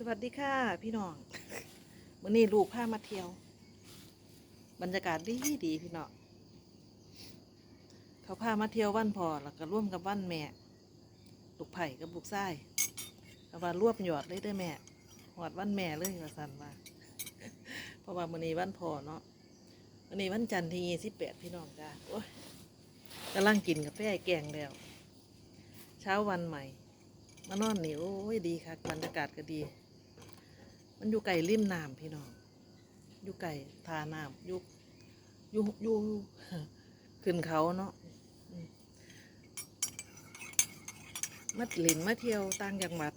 สวัสดีค่ะ พี่น้องวันนี้ลูกพามาเที่ยว บรรยากาศดีดีพี่น้องเขาพามาเที่ยววันพอแล้วก็ร่วมกับวันแม่ลูกไผ่กับลูกไส้ก็ว่ารวบหยอดเลยด้อแม่หอดวันแม่เลยว่าสันว่าเพราะว่าวันนี้วันพอเนาะวันนี้วันจันทร์ที่ยี่สิบแปดพี่น้องจ้าโอ้ยกำลังกินกาแฟแกงแล้ว เช้าวันใหม่ มานอนหนี่โอ้ยดีค่ะบรรยากาศก็ดี มันอยู่ไก่ริมน้ำพี่น้อง อยู่ไก่ทาน้ำอยู่อยู่อยู่ขึ้นเขาเนาะมมาเล่นมาเที่ยวต่างจังหวัด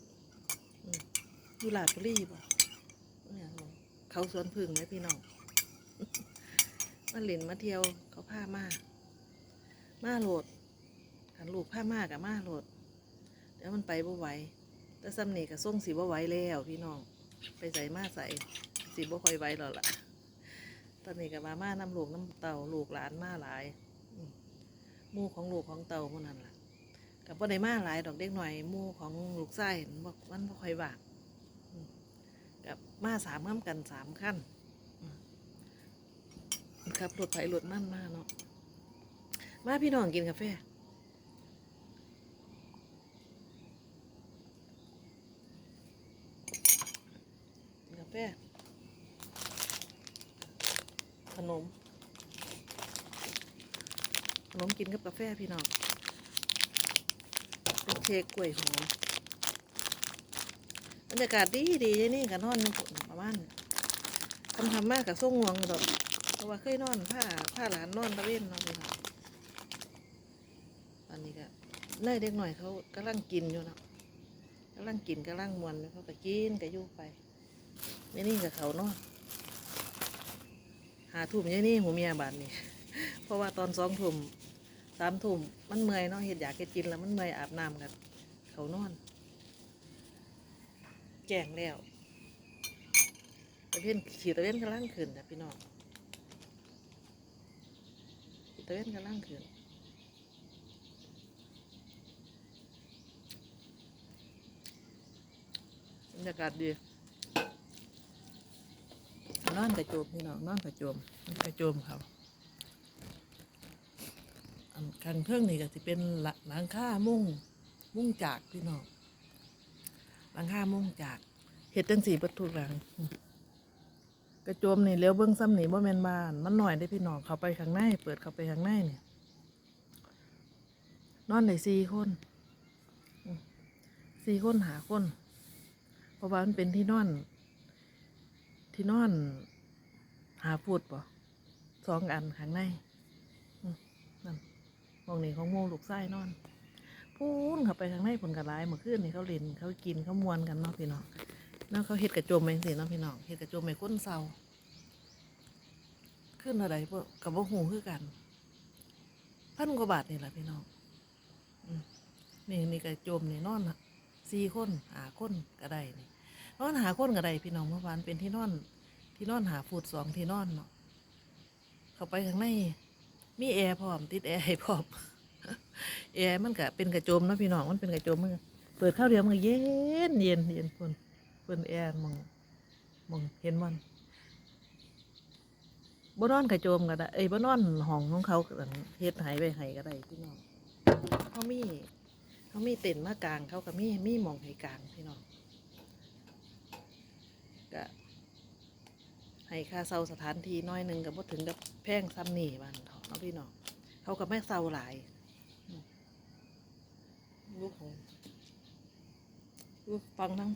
อยู่ลาดบุรีบ่เนี่ยเขาสวนพึ่งไหมพี่น้องมาเล่นมาเที่ยวเขาพามามาโหลดขันลูกพามากับมาโหลดเดี๋ยวมันไปบ่ไหวแต่ซ้ำนี่ก็ส่งสีบ่ไหวแล้วพี่น้อง ไปใส่มาใส่สีบ่ค่อยไวแล้วล่ะ ตอนนี้ก็มามาน้ำลูกน้ำเต่าลูกหลานมาหลายอืมหมู่ของลูกของเต่าพวกนั้นล่ะกับบ่ได้มาหลายดอกเด็กหน่อยมู่ของลูกไส้บอกมันบ่ค่อยว่างกับมาสามข้ามกันสามขั้นครับรถไถรถมั่นมาเนาะมาพี่น้องกินกาแฟ แฟขนม ขนมกินกับกาแฟพี่น้องเป็นเค้กกล้วยหอมบรรยากาศดีดีๆนี่กับนอนประมาณทำทำมากกับส่งงวงดอกเพราะว่าเคยนอนผ้าผ้าหลานนอนตะเวนนอนพี่น้องตอนนี้ก็เน่ยเด็กหน่อยเขากำลังกินอยู่เนาะกำลังกินกำลังมวนเขาก็กินก็ยู่ไป นี่นี่กับเขาเนาะหาทุ่มยี่นี่หูเมียบานนี่ เพราะว่าตอนสองทุ่มสามทุ่มมันเมื่อยเนาะเห็ดอยากเห็ดกินแล้วมันเมื่อยอาบน้ำกันเขานอน แจ้งแล้วตะเวนขี่ตะเวนกำลังขึ้นนะพี่น้องขี่ตะเวนกำลังขึ้นบรรยากาศดี อนกระโจมพี่น้องนอนกระโจมกระโจมเขาอันข้างเครื่องนี่ก็จะเป็นหลังค่ามุ่งมุ่งจากพี่น้องหลังค่ามุ่งจากเห็ดจังสีประตูหลัง กระโจมนี่เลี้ยวเบิ้องซ้ำนี่บ่แมนบ้าน มันหน่อยได้พี่น้องเขาไปข้างในเปิดเข้าไปข้างในเนี่ยนอนได้สี่คนสี่คนหาคนเพราะว่ามันเป็นที่นอน ที่นอน หาฟูดป่ะสองอันข้างในนั่นมองนี่ของโมลูกไส้นอน พูนเข้าไปข้างในผลกระไรเมื่อคืนนี่เขาเล่นเขากินเขามวนกันเนาะพี่น้องแล้วเขาเห็ดกระโจมเองสิเนาะพี่น้องเห็ดกระโจมไม่ค้นเศร้าขึ้นอะไรพวกกับว่าหูคือกันพันกว่าบาทนี่แหละพี่น้องนี่นี่กระโจมนี่นอนสี่คนหาคนก็ได้นี่นอนหาคนกับใดพี่น้องเมื่อวานเป็นที่นอน ที่นอนหาฟูดสองที่นอนเนาะเข้าไปข้างในมีแอร์พร้อม ติดแอร์ให้พร้อมแอร์มันก็เป็นกระโจมเนาะพี่น้องมันเป็นกระโจมมันเปิดข้าวเดียวมันก็เย็นเย็นเย็นคนเปิดแอร์มองมองเห็นมันบ่นอนกระโจมก็ได้เอ้ยบ่นอนห้องของเขาเฮ็ดหายไปใหายก็ได้พี่น้องเขามีเขามีเต็นท์มากลางเขาก็มีมีมองให้กลางพี่น้องก็ ให้ค่าเซาสถานที่น้อยหนึ่งกับบ่ถึงกับแพงซ้ำนี่บ้านเขาเนาะพี่น้องเขากับแม่เซาหลายอืมลูกของลูกฟังทั้ง